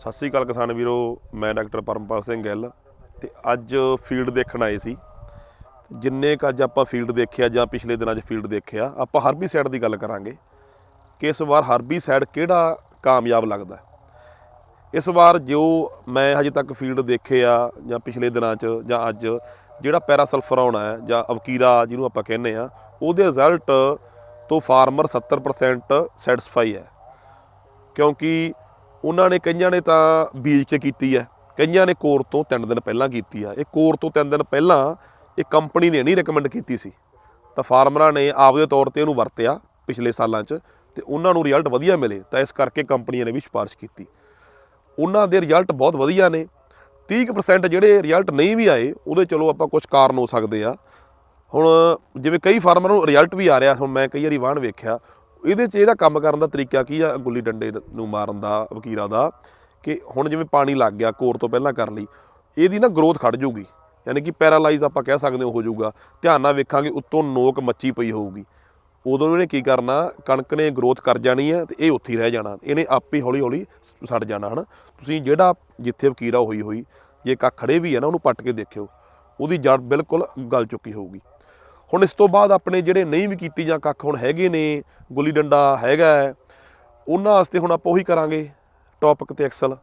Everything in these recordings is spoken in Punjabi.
ਸਤਿ ਸ੍ਰੀ ਅਕਾਲ ਕਿਸਾਨ ਵੀਰੋ, ਮੈਂ ਡਾਕਟਰ ਪਰਮਪਾਲ ਸਿੰਘ ਗਿੱਲ ਤੇ ਅੱਜ ਫੀਲਡ ਦੇਖਣ ਆਏ ਸੀ। ਜਿੰਨੇ ਕ ਅੱਜ ਆਪਾਂ ਫੀਲਡ ਦੇਖਿਆ ਜਾਂ ਪਿਛਲੇ ਦਿਨਾਂ 'ਚ ਫੀਲਡ ਦੇਖਿਆ, ਆਪਾਂ ਹਰਬੀਸਾਈਡ ਦੀ ਗੱਲ ਕਰਾਂਗੇ ਕਿ ਇਸ ਵਾਰ ਹਰਬੀਸਾਈਡ ਕਿਹੜਾ ਕਾਮਯਾਬ ਲੱਗਦਾ ਇਸ ਵਾਰ ਜੋ ਮੈਂ ਹਜੇ ਤੱਕ ਫੀਲਡ ਦੇਖੇ ਆ ਜਾਂ ਪਿਛਲੇ ਦਿਨਾਂ 'ਚ ਜਾਂ ਅੱਜ, ਜਿਹੜਾ ਪੈਰਾਸਲਫਰ ਹੈ ਜਾਂ ਅਵਕੀਰਾ ਜਿਹਨੂੰ ਆਪਾਂ ਕਹਿੰਦੇ ਆ ਉਹਦੇ ਰਿਜ਼ਲਟ ਤੋਂ ਫਾਰਮਰ 70% ਸੈਟੀਸਫਾਈ ਹੈ। ਕਿਉਂਕਿ ਉਹਨਾਂ ਨੇ ਕਈਆਂ ਨੇ ਤਾਂ ਬੀਜ ਕੇ ਕੀਤੀ ਹੈ, ਕਈਆਂ ਨੇ ਕੋਰ ਤੋਂ 3 ਦਿਨ ਪਹਿਲਾਂ ਕੀਤੀ ਆ ਇਹ ਕੋਰ ਤੋਂ 3 ਦਿਨ ਪਹਿਲਾਂ ਇਹ ਕੰਪਨੀ ਨੇ ਨਹੀਂ ਰეკਮੈਂਡ ਕੀਤੀ ਸੀ। ਤਾਂ ਫਾਰਮਰਾਂ ਨੇ ਆਪਦੇ ਤੌਰ ਤੇ ਇਹਨੂੰ ਵਰਤਿਆ ਪਿਛਲੇ ਸਾਲਾਂ 'ਚ ਤੇ ਉਹਨਾਂ ਨੂੰ ਰਿਜ਼ਲਟ ਵਧੀਆ ਮਿਲੇ, ਤਾਂ ਇਸ ਕਰਕੇ ਕੰਪਨੀਆਂ ਨੇ ਵੀ ਸਿਫਾਰਿਸ਼ ਕੀਤੀ। ਉਹਨਾਂ ਦੇ ਰਿਜ਼ਲਟ ਬਹੁਤ ਵਧੀਆ ਨੇ। 30% ਜਿਹੜੇ ਰਿਜ਼ਲਟ ਨਹੀਂ ਵੀ ਆਏ, ਉਹਦੇ ਚਲੋ ਆਪਾਂ ਕੁਝ ਕਾਰਨ ਹੋ ਸਕਦੇ ਆ। ਹੁਣ ਜਿਵੇਂ ਕਈ ਫਾਰਮਰ ਨੂੰ ਰਿਜ਼ਲਟ ਵੀ ਆ ਰਿਹਾ, ਹੁਣ ਮੈਂ ਕਈ ਵਾਰੀ ਵਾਹਣ ਵੇਖਿਆ ਇਹਦੇ 'ਚ ਇਹਦਾ ਕੰਮ ਕਰਨ ਦਾ ਤਰੀਕਾ ਕੀ ਆ? ਗੁੱਲੀ ਡੰਡੇ ਨੂੰ ਮਾਰਨ ਦਾ, ਵਕੀਰਾ ਦਾ, ਕਿ ਹੁਣ ਜਿਵੇਂ ਪਾਣੀ ਲੱਗ ਗਿਆ, ਕੋਰ ਤੋਂ ਪਹਿਲਾਂ ਕਰ ਲਈ, ਇਹਦੀ ਨਾ ਗਰੋਥ ਖੜ ਜਾਊਗੀ। ਯਾਨੀ ਕਿ ਪੈਰਾਲਾਈਜ਼ ਆਪਾਂ ਕਹਿ ਸਕਦੇ ਹੋ ਜਾਊਗਾ। ਧਿਆਨ ਨਾਲ ਵੇਖਾਂਗੇ ਉੱਤੋਂ ਨੋਕ ਮੱਚੀ ਪਈ ਹੋਊਗੀ। ਉਦੋਂ ਇਹਨੇ ਕੀ ਕਰਨਾ? ਕਣਕ ਨੇ ਗਰੋਥ ਕਰ ਜਾਣੀ ਹੈ ਤੇ ਇਹ ਉੱਥੇ ਹੀ ਰਹਿ ਜਾਣਾ। ਇਹਨੇ ਆਪੇ ਹੌਲੀ ਹੌਲੀ ਸ- ਸੜ ਜਾਣਾ, ਹਨਾ? ਤੁਸੀਂ ਜਿਹੜਾ ਜਿੱਥੇ ਵਕੀਰਾ ਹੋਈ ਹੋਈ ਜੇ ਕੱਖ ਖੜੇ ਵੀ ਹੈ ਨਾ, ਉਹਨੂੰ ਪੱਟ ਕੇ ਦੇਖਿਓ, ਉਹਦੀ ਜੜ ਬਿਲਕੁਲ ਗਲ ਚੁੱਕੀ ਹੋਊਗੀ। ਹੁਣ ਇਸ ਤੋਂ ਬਾਅਦ ਆਪਣੇ ਜਿਹੜੇ ਨਹੀਂ ਵੀ ਕੀਤੀ ਜਾਂ ਕੱਖ ਹੁਣ ਹੈਗੇ ਨੇ ਗੁੱਲੀ ਡੰਡਾ ਹੈਗਾ ਹੈ, ਉਹਨਾਂ ਵਾਸਤੇ ਹੁਣ ਆਪਾਂ ਉਹੀ ਕਰਾਂਗੇ ਟੌਪਿਕ ਤੇ ਐਕਸਲ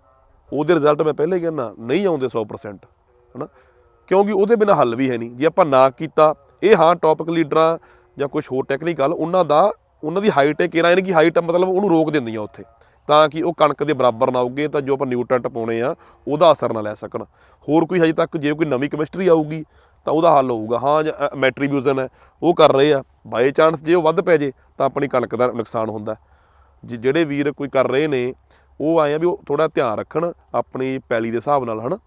ਉਹਦੇ ਰਿਜ਼ਲਟ ਮੈਂ ਪਹਿਲੇ ਹੀ ਕਹਿੰਦਾ ਨਹੀਂ ਆਉਂਦੇ 100% ਹਨਾ? ਕਿਉਂਕਿ ਉਹਦੇ ਬਿਨਾ ਹੱਲ ਵੀ ਹੈ ਨਹੀਂ। ਜੇ ਆਪਾਂ ਨਾ ਕੀਤਾ ਇਹ ਹਾਂ ਟੌਪਿਕ ਲੀਡਰਾਂ ਜਾਂ ਕੁਝ ਹੋਰ ਟੈਕਨੀਕਲ ਉਹਨਾਂ ਦਾ ਉਹਨਾਂ ਦੀ ਹਾਈਟ ਹੈ ਕਿਰਾ ਯਾਨੀ ਕਿ ਹਾਈਟ ਮਤਲਬ ਉਹਨੂੰ ਰੋਕ ਦਿੰਦੀਆਂ ਉੱਥੇ ਤਾਂ ਕਿ ਉਹ ਕਣਕ ਦੇ ਬਰਾਬਰ ਨਾ ਉੱਗੇ ਤਾਂ ਜੋ ਆਪਾਂ ਨਿਊਟ੍ਰੈਂਟ ਪਾਉਣੇ ਆ ਉਹਦਾ ਅਸਰ ਨਾ ਲੈ ਸਕਣ। ਹੋਰ ਕੋਈ ਹਜੇ ਤੱਕ ਜੇ ਕੋਈ ਨਵੀਂ ਕੈਮਿਸਟਰੀ ਆਊਗੀ ਤਾਂ ਉਹਦਾ ਹੱਲ ਹੋਊਗਾ। ਹਾਂ ਮੈਟਰੀਬਿਊਜ਼ਨ ਹੈ ਉਹ ਕਰ ਰਹੇ ਆ। ਬਾਈ ਚਾਂਸ ਜੇ ਉਹ ਵੱਧ ਪੈ ਜੇ, ਤਾਂ ਆਪਣੀ ਕਣਕ ਦਾ ਨੁਕਸਾਨ ਹੁੰਦਾ। ਜੇ, ਜਿਹੜੇ ਵੀਰ ਕੋਈ ਕਰ ਰਹੇ ਨੇ, ਉਹ ਆਏ ਆ ਵੀ ਉਹ ਥੋੜਾ ਧਿਆਨ ਰੱਖਣ ਆਪਣੀ ਪੈਲੀ ਦੇ ਹਿਸਾਬ ਨਾਲ, ਹਨਾ।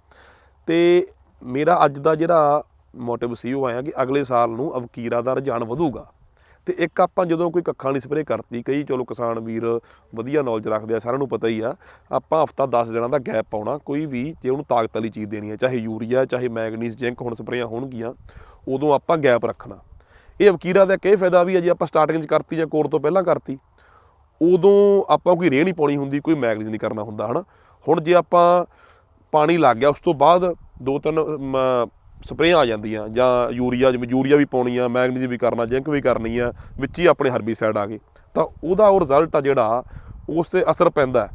ਤੇ ਮੇਰਾ ਅੱਜ ਦਾ ਜਿਹੜਾ ਮੋਟਿਵ ਸੀ, ਉਹ ਆਇਆ ਕਿ ਅਗਲੇ ਸਾਲ ਨੂੰ ਅਵਕੀਰਾ ਦਾ ਰੁਝਾਨ ਵਧੂਗਾ। ਤੇ ਇੱਕ ਆਪਾਂ ਜਦੋਂ ਕੋਈ ਕੱਖਾਂ ਵਾਲੀ ਸਪਰੇਅ ਕਰਤੀ, ਕਈ ਚਲੋ ਕਿਸਾਨ ਵੀਰ ਵਧੀਆ ਨੌਲੇਜ ਰੱਖਦੇ ਆ, ਸਾਰਿਆਂ ਨੂੰ ਪਤਾ ਹੀ ਆ, ਆਪਾਂ ਹਫਤਾ 10 ਦਿਨਾਂ ਦਾ ਗੈਪ ਪਾਉਣਾ, ਕੋਈ ਵੀ ਜੇ ਉਹਨੂੰ ਤਾਕਤ ਵਾਲੀ ਚੀਜ਼ ਦੇਣੀ ਹੈ ਚਾਹੇ ਯੂਰੀਆ, ਚਾਹੇ ਮੈਗਨੀਜ਼ ਜ਼ਿੰਕ ਹੁਣ ਸਪਰੇਆਂ ਹੋਣਗੀਆਂ, ਉਦੋਂ ਆਪਾਂ ਗੈਪ ਰੱਖਣਾ। ਇਹ ਵਕੀਰਾ ਦਾ ਕੀ ਫਾਇਦਾ ਵੀ ਹੈ ਜੇ ਆਪਾਂ ਸਟਾਰਟਿੰਗ 'ਚ ਕਰਤੀ ਜਾਂ ਕੋਰ ਤੋਂ ਪਹਿਲਾਂ ਕਰਤੀ, ਉਦੋਂ ਆਪਾਂ ਕੋਈ ਰੇਹ ਨਹੀਂ ਪਾਉਣੀ ਹੁੰਦੀ, ਕੋਈ ਮੈਗਨੀਜ਼ ਨਹੀਂ ਕਰਨਾ ਹੁੰਦਾ, ਹਨਾ? ਹੁਣ ਜੇ ਆਪਾਂ ਪਾਣੀ ਲੱਗ ਗਿਆ, ਉਸ ਤੋਂ ਬਾਅਦ ਦੋ ਤਿੰਨ ਸਪਰੇਆਂ ਆ ਜਾਂਦੀਆਂ ਜਾਂ ਯੂਰੀਆ ਜਿਵੇਂ ਯੂਰੀਆ ਵੀ ਪਾਉਣੀ ਆ, ਮੈਗਨੀਜ਼ ਵੀ ਕਰਨਾ, ਜ਼ਿੰਕ ਵੀ ਕਰਨੀ ਆ, ਵਿੱਚ ਹੀ ਆਪਣੇ ਹਰਬੀਸਾਈਡ ਆ ਗਏ। ਤਾਂ ਉਹਦਾ ਉਹ ਰਿਜ਼ਲਟ ਆ ਜਿਹੜਾ, ਉਸ ਤੇ ਅਸਰ ਪੈਂਦਾ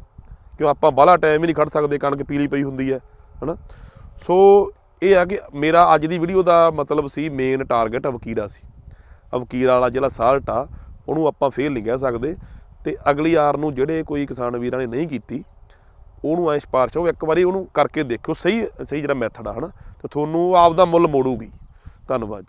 ਕਿਉਂ ਆਪਾਂ ਬਾਹਲਾ ਟਾਈਮ ਹੀ ਨਹੀਂ ਖੜ ਸਕਦੇ, ਕਣਕ ਪੀਲੀ ਪਈ ਹੁੰਦੀ ਹੈ, ਹਨਾ? ਸੋ ਇਹ ਆ ਕਿ ਮੇਰਾ ਅੱਜ ਦੀ ਵੀਡੀਓ ਦਾ ਮਤਲਬ ਸੀ ਮੇਨ ਟਾਰਗੇਟ ਅਵਕੀਰਾ ਸੀ। ਅਵਕੀਰਾ ਵਾਲਾ ਜਿਹੜਾ ਸਾਲਟ ਆ, ਉਹਨੂੰ ਆਪਾਂ ਫੇਲ ਨਹੀਂ ਕਹਿ ਸਕਦੇ। ਤੇ ਅਗਲੀ ਆਰ ਨੂੰ ਜਿਹੜੇ ਕੋਈ ਕਿਸਾਨ ਵੀਰਾਂ ਨੇ ਨਹੀਂ ਕੀਤੀ ਉਹਨੂੰ ਐਂ ਸਿਫਾਰਿਸ਼ ਉਹ ਇੱਕ ਵਾਰੀ ਉਹਨੂੰ ਕਰਕੇ ਦੇਖਿਓ, ਸਹੀ ਸਹੀ ਜਿਹੜਾ ਮੈਥਡ ਆ ਹਨਾ, ਤੇ ਤੁਹਾਨੂੰ ਆਪਦਾ ਮੁੱਲ ਮੋੜੂਗੀ। ਧੰਨਵਾਦ ਜੀ।